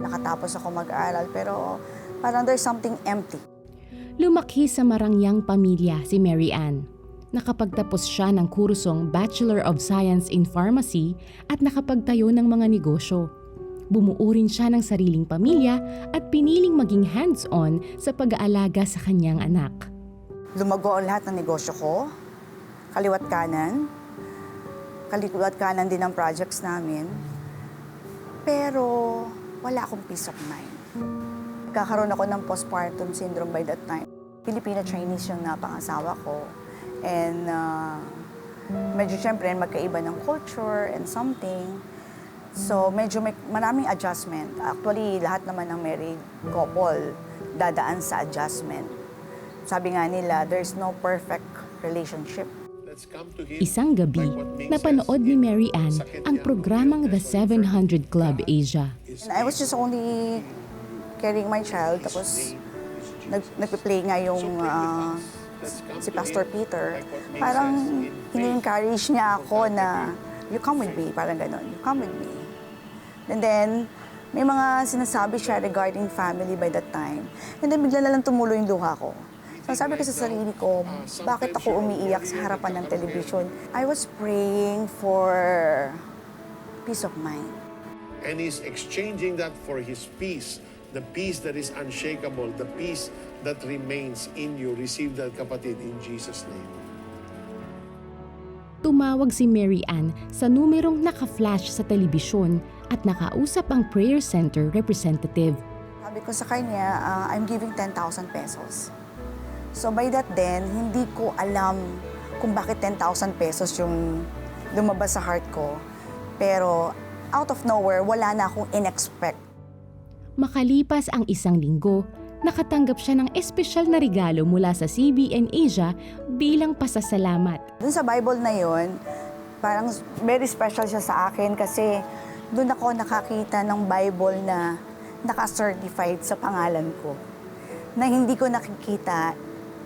Nakatapos ako mag-aral pero parang there's something empty. Lumaki sa marangyang pamilya si Mary Ann. Nakapagtapos siya ng kursong Bachelor of Science in Pharmacy at nakapagtayo ng mga negosyo. Bumuo rin siya ng sariling pamilya at piniling maging hands-on sa pag-aalaga sa kanyang anak. Lumago ang lahat ng negosyo ko, kaliwat kanan, kaliwat kanan din ang projects namin. Pero wala akong peace of mind. Kakaroon ako ng postpartum syndrome by that time. Filipino-Chinese yung napangasawa ko. And uh, medyo syempre magkaiba ng culture and something. So medyo may maraming adjustment. Actually, lahat naman ng married couple dadaan sa adjustment. Sabi nga nila, there's no perfect relationship. Isang gabi, napanood ni Mary Ann ang programang The 700 Club Asia. I was just only carrying my child, tapos nag, nagpe-play nga yung ah, si Pastor Peter. Parang ini-encourage niya ako na, you come with me, parang ganon, you come with me. And then, may mga sinasabi siya regarding family by that time. And then bigla na lang tumulo yung luha ko. So sabi ko sa sarili ko, bakit ako umiiyak sa harapan ng television? I was praying for peace of mind. and he's exchanging that for his peace, the peace that is unshakable, the peace that remains in you. Receive that, kapatid, in Jesus' name. Tumawag si Mary Ann sa numerong naka-flash sa telebisyon at nakausap ang prayer center representative. Sabi ko sa kanya, ah, I'm giving 10,000 pesos. So by that then, hindi ko alam kung bakit 10,000 pesos yung lumabas sa heart ko. Pero out of nowhere, wala na akong in-expect. Makalipas ang isang linggo, nakatanggap siya ng espesyal na regalo mula sa CBN Asia bilang pasasalamat. Dun sa Bible na yon, parang very special siya sa akin kasi doon ako nakakita ng Bible na naka-certified sa pangalan ko. Na hindi ko nakikita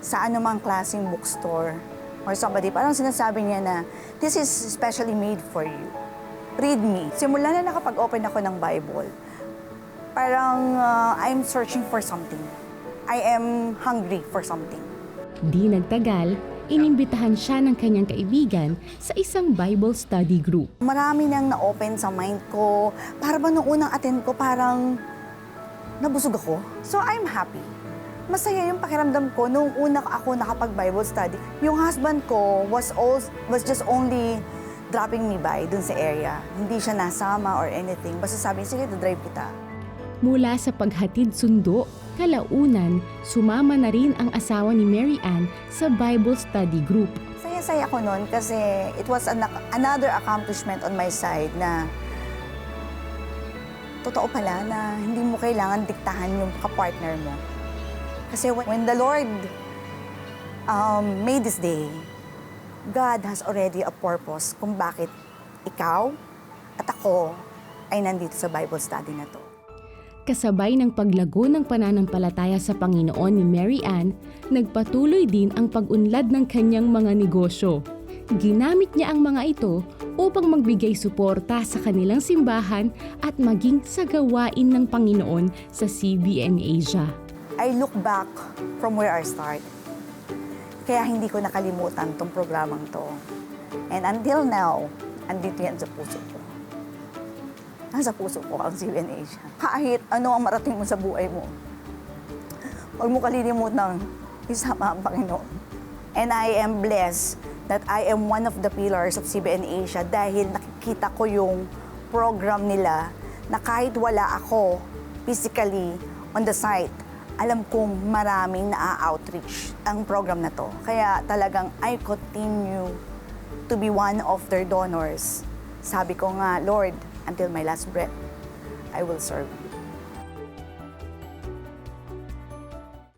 sa anumang klaseng bookstore or somebody. Parang sinasabi niya na, this is specially made for you. Read me. Simula na nakapag-open ako ng Bible, parang uh, I'm searching for something. I am hungry for something. Di nagtagal, inimbitahan siya ng kanyang kaibigan sa isang Bible study group. Marami nang na-open sa mind ko. Para ba nung unang attend ko, parang nabusog ako. So I'm happy. Masaya yung pakiramdam ko nung una ako nakapag-Bible study. Yung husband ko was, al- was just only dropping me by dun sa area. Hindi siya nasama or anything. Basta sabi, sige, drive kita. Mula sa paghatid sundo, kalaunan, sumama na rin ang asawa ni Mary Ann sa Bible study group. Saya-saya ko nun kasi it was an- another accomplishment on my side na totoo pala na hindi mo kailangan diktahan yung kapartner mo. Kasi when, the Lord um, made this day, God has already a purpose kung bakit ikaw at ako ay nandito sa Bible study na to. Kasabay ng paglago ng pananampalataya sa Panginoon ni Mary Ann, nagpatuloy din ang pag-unlad ng kanyang mga negosyo. Ginamit niya ang mga ito upang magbigay suporta sa kanilang simbahan at maging sa gawain ng Panginoon sa CBN Asia. I look back from where I start. Kaya hindi ko nakalimutan tong programang to. And until now, andito yan sa puso ko. Nasa puso ko ang CBN Asia. Kahit ano ang marating mo sa buhay mo, huwag mo kalilimutang isama ang Panginoon. And I am blessed that I am one of the pillars of CBN Asia dahil nakikita ko yung program nila na kahit wala ako physically on the site, alam kong maraming na-outreach ang program na to. Kaya talagang I continue to be one of their donors. Sabi ko nga, Lord, until my last breath, I will serve.